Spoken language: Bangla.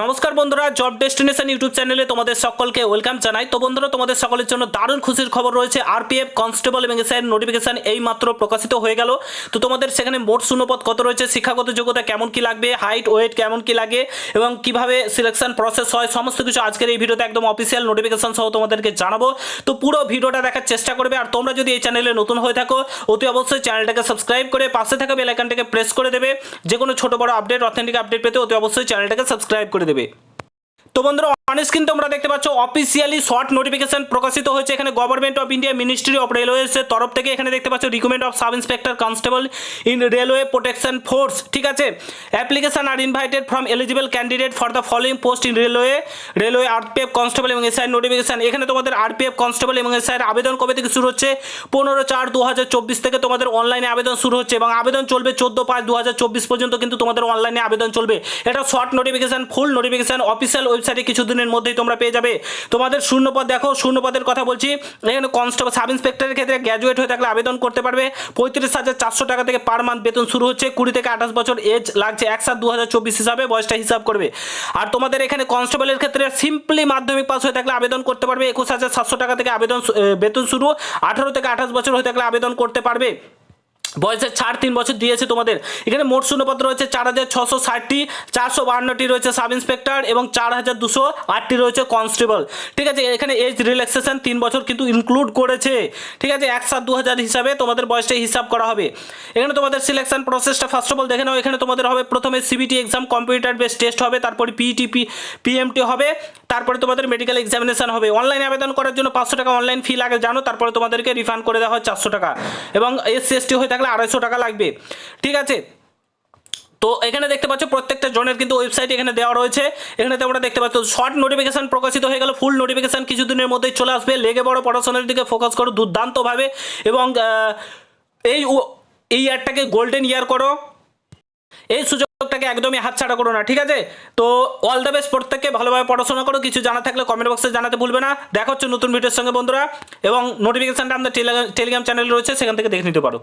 নমস্কার বন্ধুরা জব ডেস্টিনেশন ইউটিউব চ্যানেলে তোমাদের সকলকে ওয়েলকাম জানাই। তো বন্ধুরা, তোমাদের সকলের জন্য দারুণ খুশির খবর রয়েছে। আরপিএফ কনস্টেবল এবং এসআইয়ের নোটিফিকেশন এই মাত্র প্রকাশিত হয়ে গেল। তো তোমাদের সেখানে মোট শূন্যপদ কত রয়েছে, শিক্ষাগত যোগ্যতা কেমন কি লাগবে হাইট ওয়েট কেমন কি লাগে, এবং কীভাবে সিলেকশন প্রসেস হয়, সমস্ত কিছু আজকের এই ভিডিওতে একদম অফিসিয়াল নোটিফিকেশন সহ তোমাদেরকে জানাব। তো পুরো ভিডিওটা দেখার চেষ্টা করবে, আর তোমরা যদি এই চ্যানেলে নতুন হয়ে থাকো, অতি অবশ্যই চ্যানেলটাকে সাবস্ক্রাইব করে পাশে থাকা বেল আইকনটাকে প্রেস করে দেবে। যে কোনো ছোটো বড় আপডেট অথেন্টিক আপডেট পেতে অতি অবশ্যই চ্যানেলটাকে সাবস্ক্রাইব করে দেবে। তো বন্ধুরা অন স্ক্রিন তোমরা দেখতে পাচ্ছ অফিসিয়ালি শর্ট নোটিফিকেশন প্রকাশিত হয়েছে। এখানে government of India ministry of রেলওয়েজের তরফ থেকে এখানে দেখতে পাচ্ছ recommend of sub inspector constable in railway protection force ঠিক আছে? Application are invited from eligible candidate for the following post in railway railway RPF constable এবং এসআই নোটিফিকেশন এখানে তোমাদের আরপিএফ কনস্টেবল এবং এসআই আবেদন কবে থেকে শুরু হচ্ছে? পনেরো চার দু থেকে তোমাদের অনলাইনে আবেদন শুরু হচ্ছে এবং আবেদন চলবে চোদ্দ পাঁচ দু পর্যন্ত কিন্তু তোমাদের অনলাইনে আবেদন চলবে। এটা short notification full notification official ওয়েবসাইটে কিছুদিনের মধ্যেই তোমরা পেয়ে যাবে। তোমাদের শূন্যপদ দেখো, শূন্যপদের কথা বলছি। এখানে কনস্টেবল সাব ইন্সপেক্টরের ক্ষেত্রে গ্র্যাজুয়েট হয়ে থাকলে আবেদন করতে পারবে। পঁয়ত্রিশ হাজার চারশো টাকা থেকে পার মান্থ বেতন শুরু হচ্ছে। কুড়ি থেকে আঠাশ বছর এজ লাগছে এক সাত দু হাজার চব্বিশ হিসাবে, বয়সটা হিসাব করবে। আর তোমাদের এখানে কনস্টেবলের ক্ষেত্রে সিম্পলি মাধ্যমিক পাস হয়ে থাকলে আবেদন করতে পারবে। একুশ হাজার সাতশো টাকা থেকে আবেদন বেতন শুরু। আঠারো থেকে আঠাশ বছর হয়ে থাকলে আবেদন করতে পারবে। বয়সের ছাড় তিন বছর দিয়েছে তোমাদের। এখানে মোট শূন্যপত্র রয়েছে চার হাজার ছশো ষাটটি, চারশো বাহান্নটি রয়েছে সাব ইন্সপেক্টর এবং চার হাজার দুশো আটটি রয়েছে কনস্টেবল। ঠিক আছে, এখানে এজ রিল্যাক্সেশন তিন বছর কিন্তু ইনক্লুড করেছে। ঠিক আছে, এক সাত দু হাজার হিসাবে তোমাদের বয়সটা হিসাব করা হবে। এখানে তোমাদের সিলেকশন প্রসেসটা ফার্স্ট অফ অল দেখে নাও, এখানে তোমাদের হবে প্রথমে CBT exam computer base test হবে, তারপরে পিইটি পিএমটি হবে। তারপরে তোমাদের মেডিকেল এক্সামিনেশন হবে। অনলাইনে আবেদন করার জন্য পাঁচশো টাকা অনলাইন ফি লাগে, জানো? তারপরে তোমাদেরকে রিফান্ড করে দেওয়া হয় চারশো টাকা। এবং এসসি এসটি হয়ে থাকলে আড়াইশো টাকা লাগবে। ঠিক আছে? তো এখানে দেখতে পাচ্ছ, প্রত্যেকটা জনের কিন্তু ওয়েবসাইট এখানে দেওয়া রয়েছে। এখানে তোমরা দেখতে পাচ্ছ শর্ট নোটিফিকেশন প্রকাশিত হয়ে গেল ফুল নোটিফিকেশন কিছুদিনের মধ্যেই চলে আসবে। লেগে বড় পড়াশোনার দিকে ফোকাস করো দুর্দান্তভাবে। এবং এই এই ইয়ারটাকে গোল্ডেন ইয়ার করো। এই সুযোগটাকে একদমই হাতছাড়া করো না, ঠিক আছে? তো অল দ্য বেস্ট প্রত্যেককে ভালোভাবে পড়াশোনা করো, কিছু জানা থাকলে কমেন্ট বক্সে জানাতে ভুলবে না। দেখা হচ্ছে নতুন ভিডিওর সঙ্গে, বন্ধুরা। এবং নোটিফিকেশনটা আমাদের টেলিগ্রাম চ্যানেল রয়েছে, সেখান থেকে দেখে নিতে পারো।